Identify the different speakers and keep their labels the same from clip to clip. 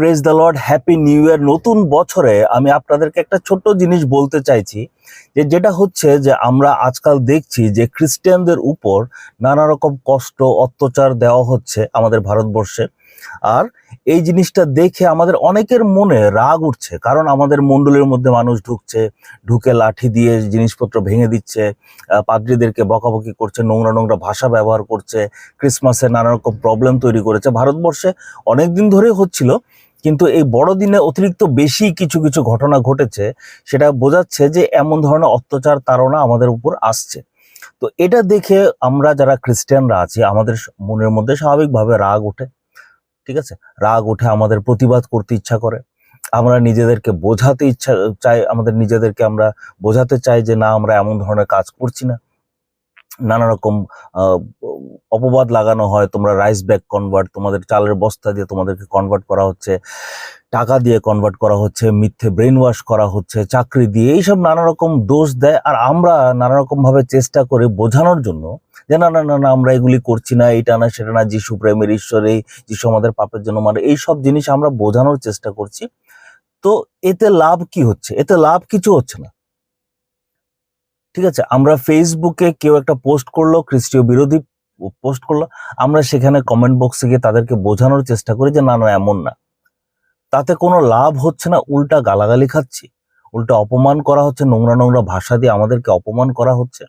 Speaker 1: Praise the Lord happy new year নতুন বছরে আমি আপনাদেরকে একটা ছোট্ট জিনিস বলতে চাইছি যে যেটা হচ্ছে যে আমরা আজকাল দেখছি যে খ্রিস্টানদের উপর নানা রকম কষ্ট, অত্যাচার দেওয়া হচ্ছে আমাদের ভারতবর্ষে। আর এই জিনিসটা দেখে আমাদের অনেকের মনে রাগ উঠছে, কারণ আমাদের মণ্ডলের মধ্যে মানুষ ঢুকছে, ঢুকে লাঠি দিয়ে জিনিসপত্র ভেঙে দিচ্ছে পাদ্রীদেরকে বকাবকি করছে, নোংরা নোংরা ভাষা ব্যবহার করছে, ক্রিসমাসে নানা রকম প্রবলেম তৈরি করেছে। ভারতবর্ষে অনেক দিন ধরেই হচ্ছিল কিন্তু এই বড়দিনে অতিরিক্ত বেশি কিছু কিছু ঘটনা ঘটেছে, সেটা বোঝাচ্ছে যে এমন ধরনের অত্যাচার, তাড়না আমাদের উপর আসছে। তো এটা দেখে আমরা যারা খ্রিস্টানরা আছি, আমাদের মনের মধ্যে স্বাভাবিকভাবে রাগ ওঠে, ঠিক আছে? রাগ উঠে আমাদের প্রতিবাদ করতে ইচ্ছা করে। আমরা নিজেদেরকে বোঝাতে ইচ্ছা, চাই, আমাদের নিজেদেরকে আমরা বোঝাতে চাই যে না, আমরা এমন ধরনের কাজ করছি না। নানা রকম অপবাদ লাগানো হয়, তোমরা রাইস ব্যাগ কনভার্ট তোমাদের চালের বস্তা দিয়ে তোমাদেরকে কনভার্ট করা হচ্ছে, টাকা দিয়ে কনভার্ট করা হচ্ছে, মিথ্যে ব্রেন ওয়াশ করা হচ্ছে, চাকরি দিয়ে, এইসব নানা রকম দোষ দেয়। আর আমরা নানা রকম ভাবে চেষ্টা করে বোঝানোর জন্য যে, না না না না, আমরা এগুলি করছি না, এটা না, সেটা না, যিশু প্রেমের ঈশ্বরে যিশু আমাদের পাপের জন্য মানে এই সব জিনিস আমরা বোঝানোর চেষ্টা করছি। তো এতে লাভ কি হচ্ছে? এতে লাভ কিছু হচ্ছে না। ঠিক আছে? আমরা ফেসবুকে কেউ একটা পোস্ট করল, খ্রিস্টীয় বিরোধী পোস্ট করল, আমরা সেখানে কমেন্ট বক্সে গিয়ে তাদেরকে বোঝানোর চেষ্টা করি যে, না না, এমন না। তাতে কোনো লাভ হচ্ছে না, উল্টা গালাগালি খাচ্ছি, উল্টা অপমান করা হচ্ছে, নোংরা নোংরা ভাষা দিয়ে আমাদেরকে অপমান করা হচ্ছে।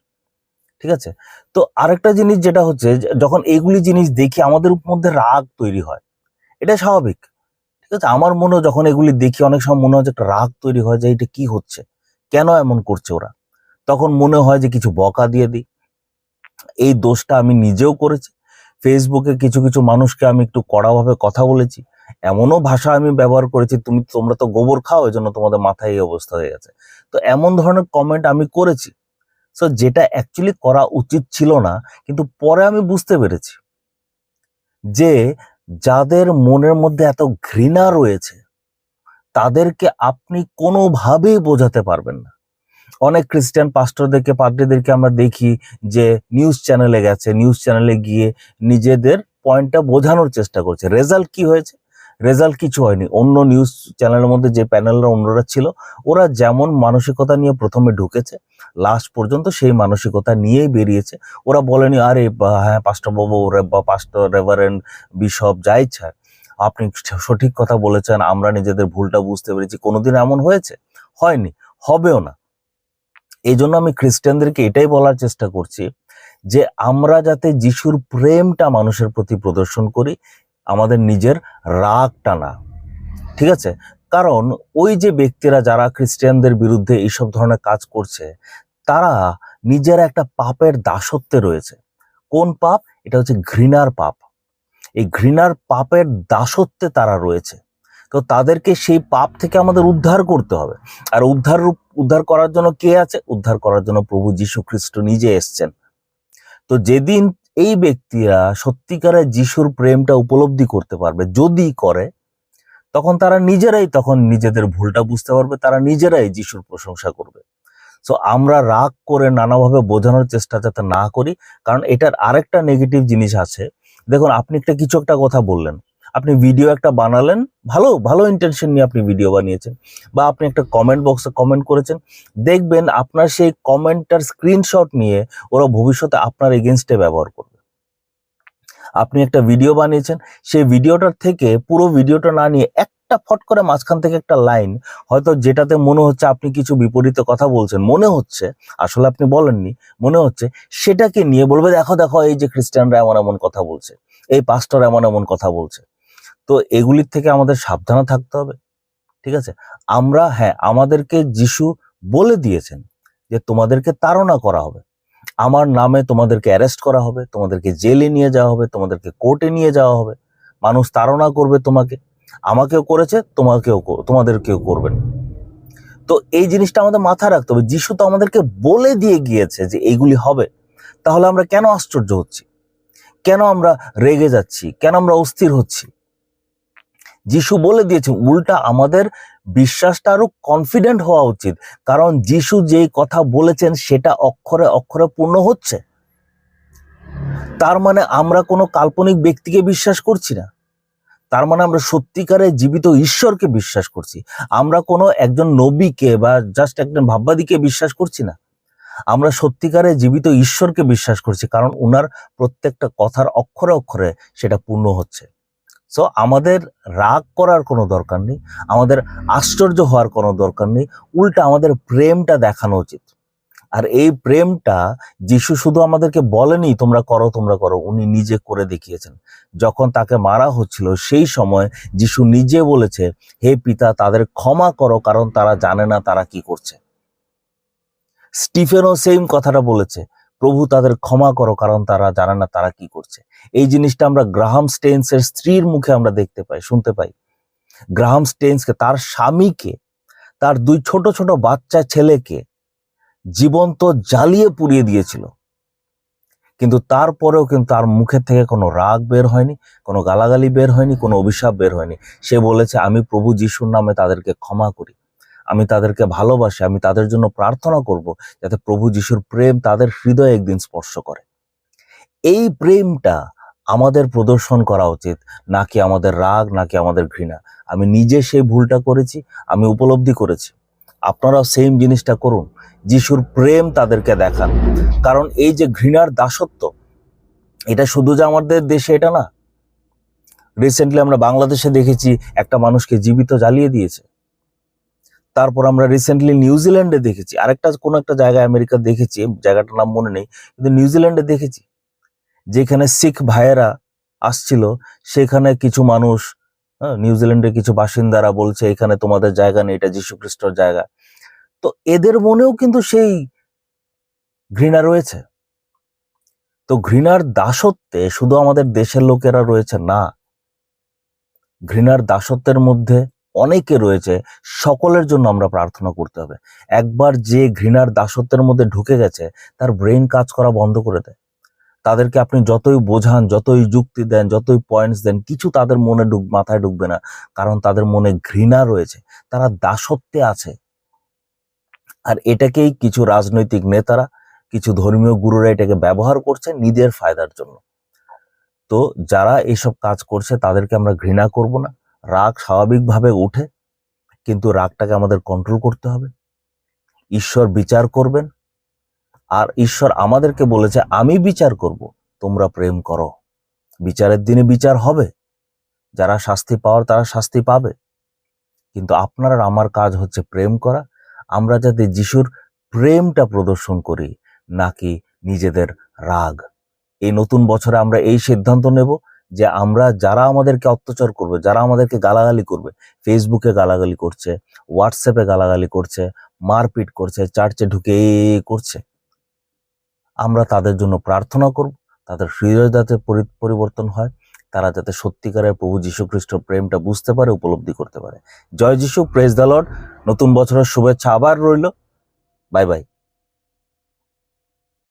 Speaker 1: ঠিক আছে? তো আরেকটা জিনিস যেটা হচ্ছে যখন এইগুলি জিনিস দেখি, আমাদের মধ্যে রাগ তৈরি হয়। এটা স্বাভাবিক। ঠিক আছে? আমার মনেও যখন এগুলি দেখি, অনেক সময় মনে হয় যে একটা রাগ তৈরি হয় যে এটা কি হচ্ছে? কেন এমন করছে ওরা? তখন মনে হয় যে কিছু বকা দিয়ে দিই। এই দোষটা আমি নিজেও করেছি। ফেসবুকে কিছু কিছু মানুষকে আমি একটু কড়াভাবে কথা বলেছি। এমনও ভাষা আমি ব্যবহার করেছি, তুমি, তোমরা তো গোবর খাও এই জন্য তোমাদের মাথায় এই অবস্থা হয়ে গেছে। তো এমন ধরনের কমেন্ট আমি করেছি। সো যেটা অ্যাকচুয়ালি করা উচিত ছিল না, কিন্তু পরে আমি বুঝতে পেরেছি যে যাদের মনের মধ্যে এত ঘৃণা রয়েছে, তাদেরকে আপনি কোনোভাবেই বোঝাতে পারবেন না। অনেক খ্রিস্টান পাস্টরদেরকে পাদ্রীদেরকে আমরা দেখি যে নিউজ চ্যানেলে গেছে নিউজ চ্যানেলে গিয়ে নিজেদের পয়েন্টটা বোঝানোর চেষ্টা করছে। রেজাল্ট কি হয়েছে? রেজাল্ট কিছু হয়নি। অন্য নিউজ চ্যানেলের মধ্যে যে প্যানেলরা অন্যরা ছিল, ওরা যেমন মানসিকতা নিয়ে প্রথমে ঢুকেছে লাস্ট পর্যন্ত সেই মানসিকতা নিয়েই বেরিয়েছে। ওরা বলেনি, আরে হ্যাঁ পাস্টর বাবু বা পাস্টর রেভারেন্ড বিশপ যা ইচ্ছা। আপনি সঠিক কথা বলেছেন, আমরা নিজেদের ভুলটা বুঝতে পেরেছি। কোনোদিন এমন হয়েছে? হয়নি। হবেও না। এই জন্য আমি খ্রিস্টানদেরকে এটাই বলার চেষ্টা করছি যে আমরা যাতে যিশুর প্রেমটা মানুষের প্রতি প্রদর্শন করি, আমাদের নিজের রাগটা না। ঠিক আছে? কারণ ওই যে ব্যক্তিরা যারা খ্রিস্টানদের বিরুদ্ধে এইসব ধরনের কাজ করছে, তারা নিজের একটা পাপের দাসত্বে রয়েছে। কোন পাপ? এটা হচ্ছে ঘৃণার পাপ। এই ঘৃণার পাপের দাসত্বে তারা রয়েছে। তো তাদেরকে সেই পাপ থেকে আমাদের উদ্ধার করতে হবে। আর উদ্ধার রূপ- উদ্ধার করার জন্য কে আছে? উদ্ধার করার জন্য প্রভু যীশু খ্রিস্ট নিজে এসছেন। তো যেদিন এই ব্যক্তিরা সত্যিকারে যিশুর প্রেমটা উপলব্ধি করতে পারবে, যদি করে, তখন তারা নিজেরাই তখন নিজেদের ভুলটা বুঝতে পারবে, তারা নিজেরাই যিশুর প্রশংসা করবে। সো আমরা রাগ করে নানাভাবে বোঝানোর চেষ্টা যাতে না করি, কারণ এটার আরেকটা নেগেটিভ জিনিস আছে। দেখুন, আপনি একটা কিছু একটা কথা বললেন, আপনি ভিডিও একটা বানালেন ভালো ভালো ইন্টেনশন নিয়ে আপনি ভিডিও বানিয়েছেন বা আপনি একটা কমেন্ট বক্সে কমেন্ট করেছেন, দেখবেন আপনার সেই কমেন্টটার স্ক্রিনশট নিয়ে ওরা ভবিষ্যতে আপনার এগেনস্টে ব্যবহার করবে। আপনি একটা ভিডিও বানিয়েছেন, সেই ভিডিওটার থেকে পুরো ভিডিওটা না নিয়ে একটা ফট করে মাঝখান থেকে একটা লাইন হয়তো যেটাতে মনে হচ্ছে আপনি কিছু বিপরীতে কথা বলছেন, মনে হচ্ছে, আসলে আপনি বলেননি, মনে হচ্ছে সেটাকে নিয়ে বলবে, দেখো দেখো, এই যে খ্রিস্টানরা এমন এমন কথা বলছে, এই পাস্টর এমন এমন কথা বলছে। তো এগুলির থেকে আমাদের সাবধানে থাকতে হবে, ঠিক আছে? আমরা হ্যাঁ আমাদেরকে যিশু বলে দিয়েছেন যে তোমাদেরকে তাড়না করা হবে। আমার নামে তোমাদেরকে অ্যারেস্ট করা হবে, তোমাদেরকে জেলে নিয়ে যাওয়া হবে, তোমাদেরকে কোর্টে নিয়ে যাওয়া হবে। মানুষ তাড়না করবে তোমাকে, আমাকেও করেছে, তোমাকেও তোমাদেরকেও করবেন তো এই জিনিসটা আমাদের মাথায় রাখতে হবে। যিশু তো আমাদেরকে বলে দিয়ে গিয়েছে যে এইগুলি হবে। তাহলে আমরা কেন আশ্চর্য হচ্ছি? কেন আমরা রেগে যাচ্ছি? কেন আমরা অস্থির হচ্ছি? যিশু বলে দিয়েছে উল্টা আমাদের বিশ্বাসটা আরও কনফিডেন্ট হওয়া উচিত। কারণ যিশু যেই কথা বলেছেন, সেটা অক্ষরে অক্ষরে পূর্ণ হচ্ছে। তার মানে আমরা কোনো কাল্পনিক ব্যক্তিকে বিশ্বাস করছি না। তার মানে আমরা সত্যিকারে জীবিত ঈশ্বরকে বিশ্বাস করছি। আমরা কোনো একজন নবীকে বা জাস্ট একজন ভাববাদীকে বিশ্বাস করছি না। আমরা সত্যিকারে জীবিত ঈশ্বরকে বিশ্বাস করছি, কারণ উনার প্রত্যেকটা কথার অক্ষরে অক্ষরে সেটা পূর্ণ হচ্ছে। সো আমাদের রাগ করার কোনো দরকার নেই, আমাদের আশ্চর্য হওয়ার কোনো দরকার নেই, উল্টা আমাদের প্রেমটা দেখানো উচিত। আর এই প্রেমটা যিশু শুধু আমাদেরকে বলেনি, তোমরা করো তোমরা করো, উনি নিজে করে দেখিয়েছেন। যখন তাকে মারা হচ্ছিল, সেই সময় যিশু নিজে বলেছে, হে পিতা, তাদের ক্ষমা করো, কারণ তারা জানে না তারা কি করছে। স্টিফেনও সেম কথাটা বলেছে প্রভু তাদের ক্ষমা করো, কারণ তারা জানে না তারা কি করছে। এই জিনিসটা আমরা গ্রাহাম স্টেন্সের স্ত্রীর মুখে আমরা দেখতে পাই, শুনতে পাই। গ্রাহাম স্টেন্সকে, তার স্বামীকে, তার দুই ছোট ছোট বাচ্চা ছেলেকে জীবন্ত জ্বালিয়ে পুড়িয়ে দিয়েছিল। কিন্তু তারপরেও কিন্তু তার মুখের থেকে কোনো রাগ বের হয়নি, কোনো গালাগালি বের হয়নি, কোনো অভিশাপ বের হয়নি। সে বলেছে, আমি প্রভু যিশুর নামে তাদেরকে ক্ষমা করি। আমি তাদেরকে ভালোবাসি, আমি তাদের জন্য প্রার্থনা করব যাতে প্রভু যিশুর প্রেম তাদের হৃদয়ে একদিন স্পর্শ করে। এই প্রেমটা আমাদের প্রদর্শন করা উচিত নাকি আমাদের রাগ নাকি আমাদের ঘৃণা। আমি নিজে সেই ভুলটা করেছি, আমি উপলব্ধি করেছি। আপনারাও সেম জিনিসটা করুন, যিশুর প্রেম তাদেরকে দেখান। কারণ এই যে ঘৃণার দাসত্ব, এটা শুধু যে আমাদের দেশে এটা না। রিসেন্টলি আমরা বাংলাদেশে দেখেছি, একটা মানুষকে জীবিত জ্বালিয়ে দিয়েছে। তারপর আমরা রিসেন্টলি নিউজিল্যান্ডে দেখেছি, আরেকটা কোনো একটা জায়গায় আমেরিকা দেখেছি, জায়গাটার নাম মনে নেই, কিন্তু নিউজিল্যান্ডে দেখেছি। যেখানে শিখ ভাইয়েরা আসছিল, সেখানে কিছু মানুষ নিউজিল্যান্ডের কিছু বাসিন্দারা বলছে, এখানে তোমাদের জায়গা নেই, এটা যীশু খ্রিস্টর জায়গা। তো এদের মনেও কিন্তু সেই ঘৃণা রয়েছে। তো ঘৃণার দাসত্বে শুধু আমাদের দেশের লোকেরা রয়েছে না, ঘৃণার দাসত্বের মধ্যে অনেকে রয়েছে, সকলের জন্য আমরা প্রার্থনা করতে হবে। একবার যে ঘৃণার দাসত্বের মধ্যে ঢুকে গেছে, তার ব্রেন কাজ করা বন্ধ করে দেয়। তাদেরকে আপনি যতই বোঝান, যতই যুক্তি দেন, যতই পয়েন্টস দেন, কিছু তাদের মনে ঢুক মাথায় ঢুকবে না। কারণ তাদের মনে ঘৃণা রয়েছে, তারা দাসত্বে আছে। আর এটাকেই কিছু রাজনৈতিক নেতারা, কিছু ধর্মীয় গুরুরা এটাকে ব্যবহার করছে নিজের ফায়দার জন্য। তো যারা এইসব কাজ করছে, তাদেরকে আমরা ঘৃণা করব না। রাগ স্বাভাবিকভাবে ওঠে, কিন্তু রাগটাকে আমাদের কন্ট্রোল করতে হবে। ঈশ্বর বিচার করবেন, আর ঈশ্বর আমাদেরকে বলেছে, আমি বিচার করব, তোমরা প্রেম করো। বিচারের দিনে বিচার হবে, যারা শাস্তি পাওয়ার তারা শাস্তি পাবে। কিন্তু আপনার আর আমার কাজ হচ্ছে প্রেম করা। আমরা যাতে যিশুর প্রেমটা প্রদর্শন করি, নাকি নিজেদের রাগ। এই নতুন বছরে আমরা এই সিদ্ধান্ত নেব যে আমরা যারা আমাদেরকে অত্যাচার করবে, যারা আমাদেরকে গালাগালি করবে ফেসবুকে গালাগালি করছে হোয়াটসঅ্যাপে গালাগালি করছে, মারপিট করছে, চার্চে ঢুকে করছে। আমরা তাদের জন্য প্রার্থনা করব, তাদের হৃদয় যাতে পরি- পরিবর্তন হয়, তারা যাতে সত্যিকারের প্রভু যীশু খ্রিস্টের প্রেমটা বুঝতে পারে, উপলব্ধি করতে পারে। জয় যিশু প্রেস দ্য লর্ড নতুন বছরের শুভেচ্ছা আবার রইল। Bye bye